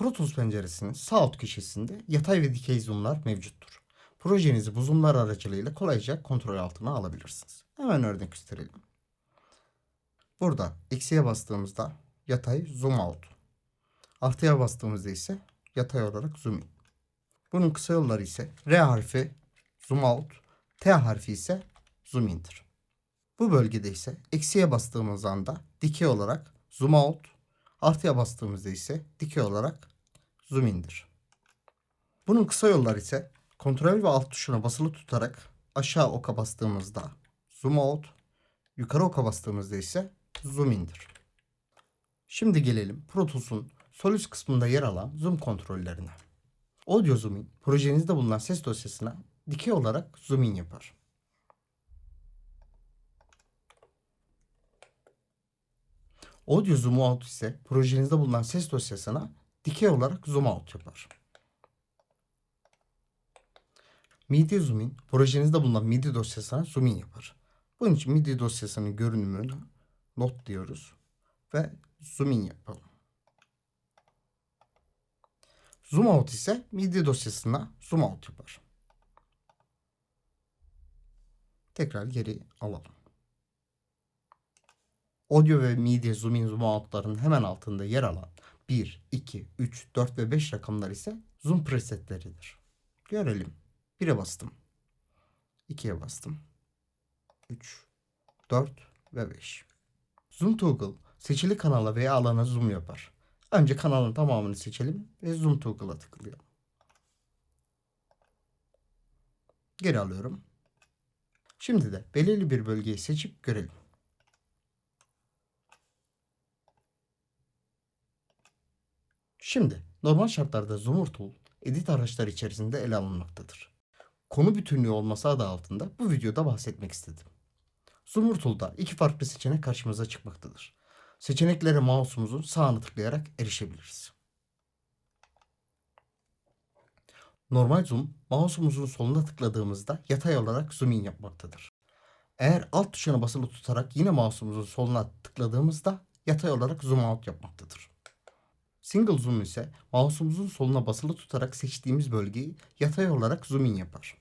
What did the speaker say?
Pro Tools penceresinin sağ alt köşesinde yatay ve dikey zoomlar mevcuttur. Projenizi bu zoomlar aracılığıyla kolayca kontrol altına alabilirsiniz. Hemen örnek gösterelim. Burada eksiye bastığımızda yatay zoom out. Artıya bastığımızda ise yatay olarak zoom in. Bunun kısa yolları ise R harfi zoom out, T harfi ise zoom in'tir. Bu bölgede ise eksiye bastığımız anda dikey olarak zoom out, artıya bastığımızda ise dikey olarak zoom in'dir. Bunun kısa yolları ise kontrol ve alt tuşuna basılı tutarak aşağı oka bastığımızda zoom out, yukarı oka bastığımızda ise zoom in'dir. Şimdi gelelim Pro Tools'un sol üst kısmında yer alan zoom kontrollerine. Audio Zoom In, projenizde bulunan ses dosyasına dikey olarak zoom in yapar. Audio Zoom Out ise projenizde bulunan ses dosyasına dikey olarak zoom out yapar. MIDI Zoom In, projenizde bulunan MIDI dosyasına zoom in yapar. Bunun için MIDI dosyasının görünümünü not diyoruz ve zoom in yapalım. Zoom out ise MIDI dosyasına zoom out yapar. Tekrar geri alalım. Audio ve MIDI zoom in zoom out'ların hemen altında yer alan 1, 2, 3, 4 ve 5 rakamlar ise zoom presetleridir. Görelim. 1'e bastım. 2'ye bastım. 3, 4 ve 5. Zoom toggle seçili kanala veya alana zoom yapar. Önce kanalın tamamını seçelim ve zoom toggle'a tıklayalım. Geri alıyorum. Şimdi de belirli bir bölgeyi seçip görelim. Şimdi normal şartlarda Zoomer Tool edit araçları içerisinde ele alınmaktadır. Konu bütünlüğü olması adı altında bu videoda bahsetmek istedim. Zoomer Tool'da iki farklı seçenek karşımıza çıkmaktadır. Seçeneklere mouse'umuzun sağını tıklayarak erişebiliriz. Normal zoom, mouse'umuzun soluna tıkladığımızda yatay olarak zoom in yapmaktadır. Eğer alt tuşuna basılı tutarak yine mouse'umuzun soluna tıkladığımızda yatay olarak zoom out yapmaktadır. Single zoom ise mouse'umuzun soluna basılı tutarak seçtiğimiz bölgeyi yatay olarak zoom in yapar.